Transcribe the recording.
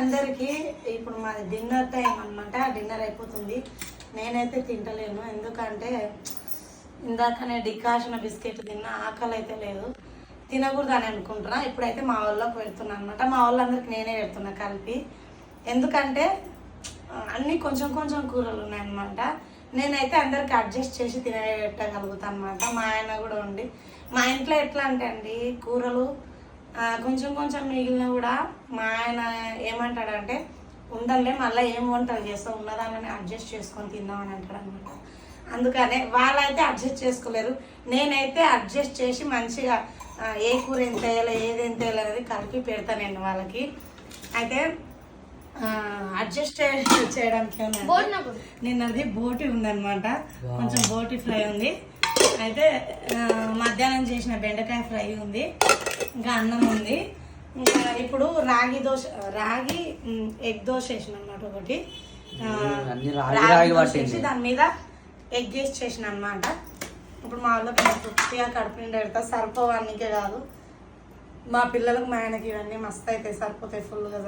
అందరికి ఇప్పుడు మాది డిన్నర్ టైం అనమాట డిన్నర్ అయిపోతుంది. నేనైతే తింటలేను. ఎందుకంటే ఇందాకనే డికాషన్ బిస్కెట్ తిన్నా ఆకలి అయితే లేదు. తినకూడదు అని అనుకుంటున్నా. ఇప్పుడైతే మా వాళ్ళకి పెడుతున్నా అనమాట మా వాళ్ళందరికి నేనే పెడుతున్నా కలిపి. ఎందుకంటే అన్నీ కొంచెం కొంచెం కూరలు ఉన్నాయన్నమాట. నేనైతే అందరికి అడ్జస్ట్ చేసి తినగలుగుతాను అనమాట మా ఆయన కూడా ఉండి. మా ఇంట్లో ఎట్లా అంటే అండి కూరలు కొంచెం కొంచెం మిగిలిన కూడా మా ఆయన ఏమంటాడంటే ఉండలే మళ్ళీ ఏం వంటలు చేస్తావు? ఉన్నదాన్ని అడ్జస్ట్ చేసుకొని తిందామని అంటాడు అనమాట. అందుకనే వాళ్ళైతే అడ్జస్ట్ చేసుకోలేరు. నేనైతే అడ్జస్ట్ చేసి మంచిగా ఏ కూర ఎంత వేయాలి ఏది ఎంత వేయాలి అనేది కలిపి పెడతానండి వాళ్ళకి. అయితే అడ్జస్ట్ చేయడానికి నిన్నది బోటి ఉందన్నమాట. కొంచెం బోటి ఫ్రై ఉంది. అయితే మధ్యాహ్నం చేసిన బెండకాయ ఫ్రై ఉంది. ఇంకా అన్నం ఉంది. ఇంకా ఇప్పుడు రాగి దోశ రాగి ఎగ్ దోశ వేసిన అనమాట ఒకటి రాగి దోశ. వేసి దాని మీద ఎగ్ వేసి చేసిన అనమాట ఇప్పుడు మా వాళ్ళకి నేను తృప్తిగా కడుపు నిండా పెడతా. సరిపోవానికే కాదు. మా పిల్లలకు మా ఆయనకి ఇవన్నీ మస్తు అవుతాయి సరిపోతాయి ఫుల్గా